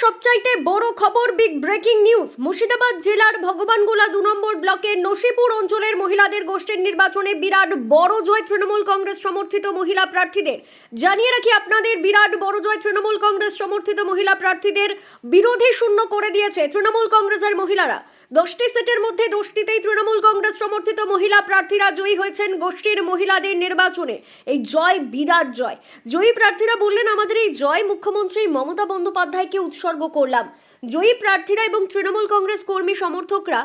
সবচাইতে বড় খবর বিগ ব্রেকিং নিউজ মুর্শিদাবাদ জেলার ভগবানগোলা দু নম্বর ব্লকের নসিপুর অঞ্চলের মহিলাদের গোষ্ঠীর নির্বাচনে বিরাট বড় জয় তৃণমূল কংগ্রেস সমর্থিত মহিলা প্রার্থীদের। জানিয়ে রাখি আপনাদের, বিরাট বড় জয় তৃণমূল কংগ্রেস সমর্থিত মহিলা প্রার্থীদের বিরোধী শূন্য করে দিয়েছে তৃণমূল কংগ্রেসের মহিলারা। দশটি সেটের মধ্যে দশটিতেই তৃণমূল কংগ্রেস সমর্থিত মহিলা প্রার্থীরা জয়ী হয়েছেন গোষ্ঠীর মহিলাদের নির্বাচনে। এই জয় বিরাট জয়। জয়ী প্রার্থীরা বললেন, আমাদের এই জয় মুখ্যমন্ত্রী মমতা বন্দ্যোপাধ্যায়কে উৎসর্গ করলাম। জয়ী প্রার্থীরা এবং তৃণমূল কংগ্রেস কর্মী সমর্থকরা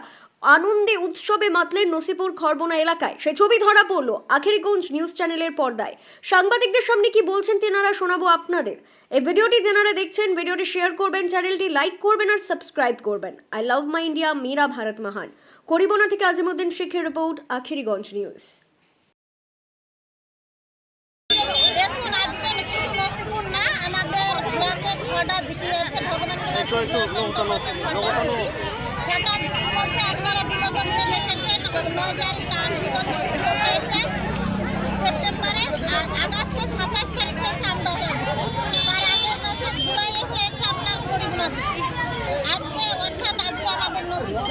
আনন্দে উৎসবে মাতলেন নসিপুর খরবনা এলাকায়। সে ছবি ধরা পড়ল আখেরিগঞ্জ নিউজ চ্যানেলের পর্দায়। সাংবাদিকদের সামনে কি বলছেন তেনারা শোনাবো আপনাদের। এই ভিডিওটি যেনারা দেখছেন ভিডিওটি শেয়ার করবেন চ্যানেলটি লাইক করবেন আর সাবস্ক্রাইব করবেন। আই লাভ মাই ইন্ডিয়া মীরা ভারত মহান করিবনা থেকে আজিমুদ্দিন শেখের রিপোর্ট আখেরিগঞ্জ নিউজ দেখুন আজকে শুধু নসিপুর না আমাদের ব্লকে ছটা জিপি আছে ভগবান দেখেছেন নয় তারিখ আনবিগত ভোট হয়েছে সেপ্টেম্বরে আর আগস্টের সাতাশ তারিখ হয়েছে। আমডাহরা জিপি তার আগের মাসে জুলাইয়ে হয়েছে আপনার গরিবনা জিপি আজকে, অর্থাৎ আজকে আমাদের নসিপুর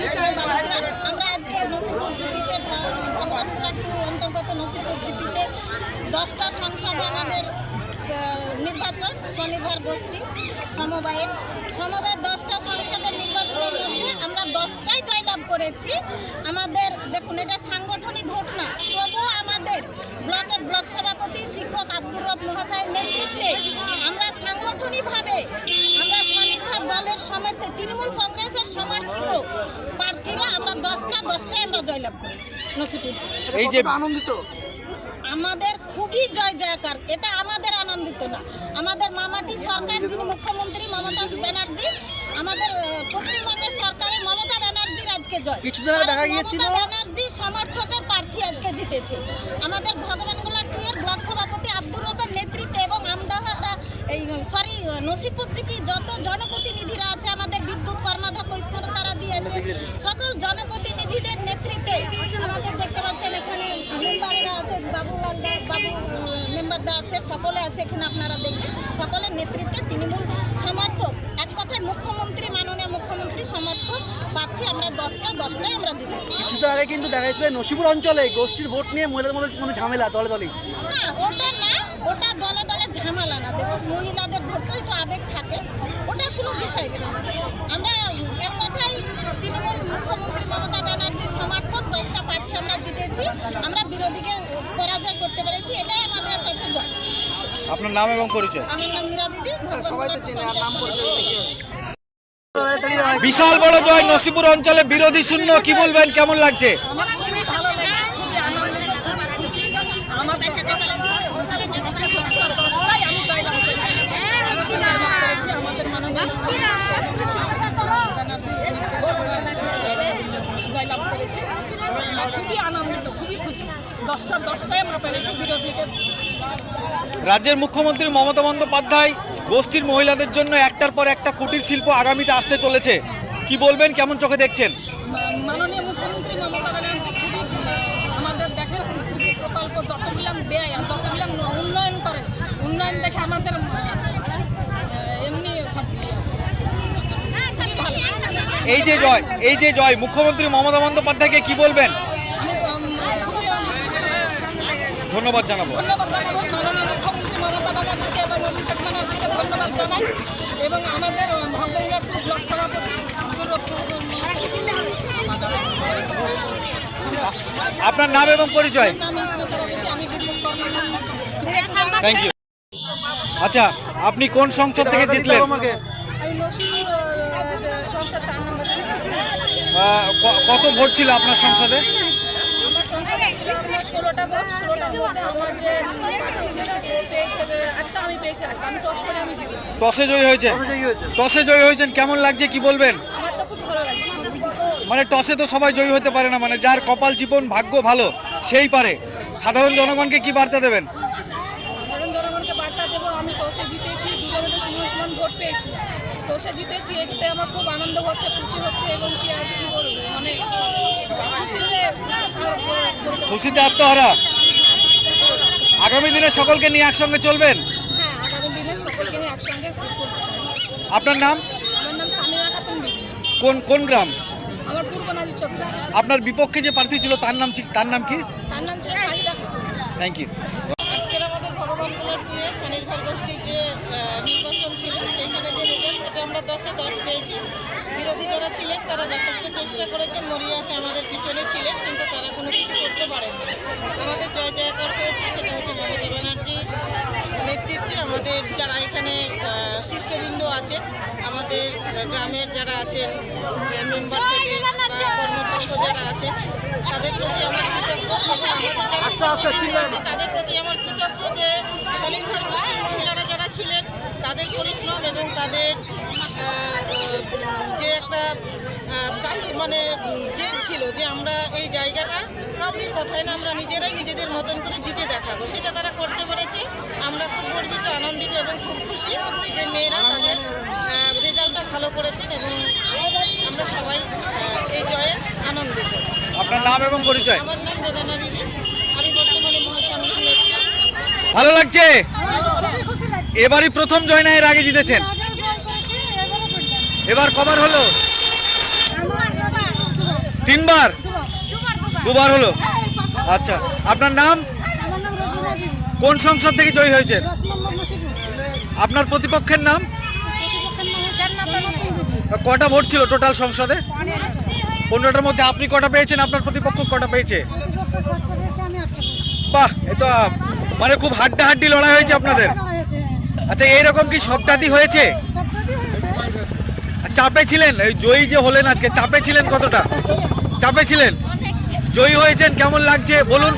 আমরা আজকে নসিপুর জিপিতে অন্তর্গত নসিপুর জিপিতে দশটা সংসদে আমাদের নির্বাচন স্বনির্ভর গোষ্ঠী সমবায়ের সমবায়ের দশটা সংসদের নির্বাচনের মধ্যে আমরা দশটাই জয়লাভ করেছি। আমাদের দেখুন এটা সাংগঠনিক ভোট না তবুও আমাদের ব্লকের ব্লক সভাপতি শিক্ষক আব্দুর রব মহাশয়ের নেতৃত্বে আমরা সাংগঠনিকভাবে আমরা স্বনির্ভর দলের সমর্থে তৃণমূল কংগ্রেসের সমর্থিত প্রার্থীরা আমরা দশটা দশটায় আমরা জয়লাভ করেছি। নসিপুর এই যে আনন্দিত? আমাদের খুবই জয় জয়কার এটা আমাদের আনন্দিত না। আমাদের মামাটি সরকার যিনি মুখ্যমন্ত্রী মমতা ব্যানার্জি আমাদের পশ্চিমবঙ্গের সরকারের মমতা ব্যানার্জির আজকে জয়। কিছুদিন দেখা গিয়েছিল- ব্যানার্জি সমর্থকের প্রার্থী আজকে জিতেছে। আমাদের ভগবানগোলা টু এর ব্লক সভাপতি আব্দুর রবের নেতৃত্বে এবং আমডাহারা এই সরি নসিপুর যত জনপ্রতিনিধিরা আছে আমাদের বিদ্যুৎ কর্মাধ্যক্ষ ইসমত তারা দিয়েছে সকল জনপ্রতিনিধিদের নেতৃত্বে আমাদের দেখতে পাচ্ছেন এখানে মেম্বারেরা আছে বাবু লালদা বাবু মেম্বারদা আছে সকলে আছে এখানে আপনারা দেখবেন। সকলের নেতৃত্বে তৃণমূল সমর্থক। এক কথায় মুখ্যমন্ত্রী মাননীয় মুখ্যমন্ত্রী সমর্থক প্রার্থী আমরা দশটা দশটাই আমরা জিতেছি। কিছুদিন আগে কিন্তু দেখা যাচ্ছিল নসিপুর অঞ্চলে গোষ্ঠীর ভোট নিয়ে মহিলাদের মধ্যে মধ্যে ঝামেলা দলে দলে। না ওটা না ওটা দলে দলে ঝামেলা না। দেখুন মহিলাদের ভোট তো একটু আবেগ থাকে ওটা কোনো বিষয় না আমরা এক কথাই তৃণমূল মুখ্যমন্ত্রী মমতা ব্যানার্জি সমর্থক দশটা প্রার্থী আমরা জিতেছি আমরা বিরোধীকে পরাজয় করতে পেরেছি এটাই আমাদের কাছে জয় আপনার নাম এবং পরিচয়। আমার নাম মীরা বিবি সবাই তো চেনে আর নাম পঞ্চায়েত পরিচয় বিশাল বড় জয় নসিপুর অঞ্চলে বিরোধী শূন্য কি বলবেন? কেমন লাগছে আমার খুবই ভালো লাগছে খুবই আনন্দিত খুবই খুশি আমাদের দশটাই আমি জয়লাভ করেছি আমাদের মাননীয় জয়লাভ করেছি খুবই আনন্দিত খুবই খুশি দশটায় আমরা পেরেছি বিরোধীকে রাজ্যের মুখ্যমন্ত্রী মমতা বন্দ্যোপাধ্যায় গোষ্ঠীর মহিলাদের জন্য একটার পর একটা কুটির শিল্প আগামীতে আসতে চলেছে। কি বলবেন? কেমন চোখে দেখছেন? মাননীয় মুখ্যমন্ত্রী মমতা ব্যানার্জি খুবই আমাদের দেখে খুবই প্রকল্প যতগুলাম দেয় আর যতগুলাম উন্নয়ন করে। উন্নয়ন দেখে আমাদের এমনি সব এই যে জয় এই যে জয় মুখ্যমন্ত্রী মমতা বন্দ্যোপাধ্যায়কে কি বলবেন আমি উম, খুবই অনেক ধন্যবাদ জানাব। ধন্যবাদ জানাব। মাননীয় মুখ্যমন্ত্রী মমতা ব্যানার্জিকে এবং অভিষেক ব্যানার্জিকে ধন্যবাদ জানাই এবং আমাদের ভগবানগড় ব্লক সভাপতি আপনার নাম এবং পরিচয়? থ্যাংক ইউ আচ্ছা আপনি কোন সংসদ থেকে জিতলেন? আমাকে। কত ভোট ছিল আপনার সংসদে আমার সংসদে ছিল আমার ষোলোটা ভোট ষোলোটার মধ্যে আমার যে প্রার্থী ছিল ও পেয়েছে যে একটা আমি পেয়েছি একটা আমি টস করে আমি জিতেছি। টসে জয়ী হয়েছে? টসে জয়ী হয়েছেন কেমন লাগছে কি বলবেন? আমার তো খুব ভালো লাগছে। মানে টসে তো সবাই জয়ী হতে পারে না মানে যার কপাল চিপন ভাগ্য ভালো সেই পারে। সাধারণ জনগণকে কি বার্তা দেবেন? কারণ জনগণকে বার্তা দেবো আমি টসে জিতেছি দুজনে তো সমান সমান ভোট পেয়েছি। টসে জিতেছি এতে আমার খুব আনন্দ হচ্ছে খুশি হচ্ছে এবং কি আর কি বলব মানে খুশিতে আত্মহারা। আগামী দিনে সকলকে নিয়ে একসঙ্গে চলবেন? হ্যাঁ আগামী দিনে সকলকে নিয়ে একসঙ্গে চলতে চাই আপনার নাম? কোন কোন গ্রাম? আমার পূর্ব আপনার বিপক্ষে যে প্রার্থী ছিল তার নাম তার নাম কি? তার নাম ছিল শাহিদা থ্যাংক ইউ আজকের আমাদের ভগবান গোলাটিয়ে স্বনির্ভর গোষ্ঠীর যে আহ, নির্বাচন ছিল সেইখানে যে রেজাল্ট সেটা আমরা দশে দশ পেয়েছি। বিরোধী যারা ছিলেন তারা যথেষ্ট চেষ্টা করেছেন। মরিয়াফে আমাদের পিছনে ছিলেন কিন্তু তারা কোনো কিছু করতে পারেননি আমাদের জয় জয়কার হয়েছে সেটা হচ্ছে মমতা ব্যানার্জির নেতৃত্বে। আমাদের যারা এখানে শীর্ষবৃন্দ আছেন আমাদের গ্রামের যারা আছেন মেম্বার থেকে কর্মপক্ষ যারা আছেন তাদের প্রতি আমার কৃতজ্ঞ। আমাদের যারা আছে তাদের প্রতি আমার কৃতজ্ঞ যে স্বনির্ভর গোষ্ঠীর মহিলারা যারা ছিলেন তাদের পরিশ্রম এবং তাদের যে একটা চাহি মানে জেদ ছিল যে আমরা এই জায়গাটা কাউরির কথায় না আমরা নিজেরাই নিজেদের মতন করে জিতে দেখাবো। সেটা তারা করতে পেরেছে। আমরা খুব গর্বিত আনন্দিত এবং খুব খুশি যে মেয়েরা তাদের রেজাল্টটা ভালো করেছেন এবং আমরা সবাই এই জয়ে আনন্দিত। আপনার নাম এবং পরিচয়? আমার নাম বেদানা বিবি। আমি বর্তমানে মহাসংঘের নেত্রী ভালো লাগছে। এবারই প্রথম জয় না এর আগে জিতেছেন? এবার কবার হলো? তিনবার? দুবার হলো? আচ্ছা আপনার নাম? কোন সংসদ থেকে জয়ী হয়েছে আপনার প্রতিপক্ষের নাম? কটা ভোট ছিল টোটাল সংসদে? পনেরোটার মধ্যে আপনি কটা পেয়েছেন? আপনার প্রতিপক্ষ কটা পেয়েছে? বাহ, এ তো মানে খুব হাড্ডাহাড্ডি লড়াই হয়েছে আপনাদের। আচ্ছা এইরকম কি সবটাতেই হয়েছে? চাপে ছিলেন? এই জয়ী যে হলেন আজকে, চাপে ছিলেন কতটা? চাপে ছিলেন? জয়ী হয়েছেন, কেমন লাগছে? বলুন।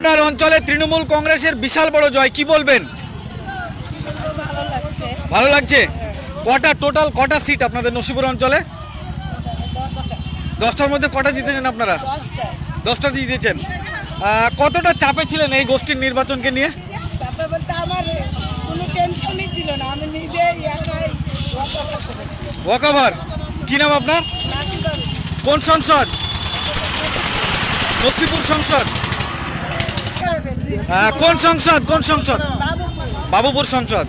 আপনার অঞ্চলে তৃণমূল কংগ্রেসের বিশাল বড় জয়, কি বলবেন? ভালো লাগছে? কটা টোটাল কটা সিট আপনাদের নসিপুর অঞ্চলে? দশটার মধ্যে কটা জিতেছেন আপনারা? দশটা জিতেছেন কতটা চাপে ছিলেন এই গোষ্ঠীর নির্বাচনকে নিয়ে? ছিল না আমি নিজে একাই ওয়াকাভার কি নাম আপনার? কোন সংসদ? নসিপুর সংসদ। আহ, কোন সংসদ? কোন সংসদ? বাবুপুর সংসদ।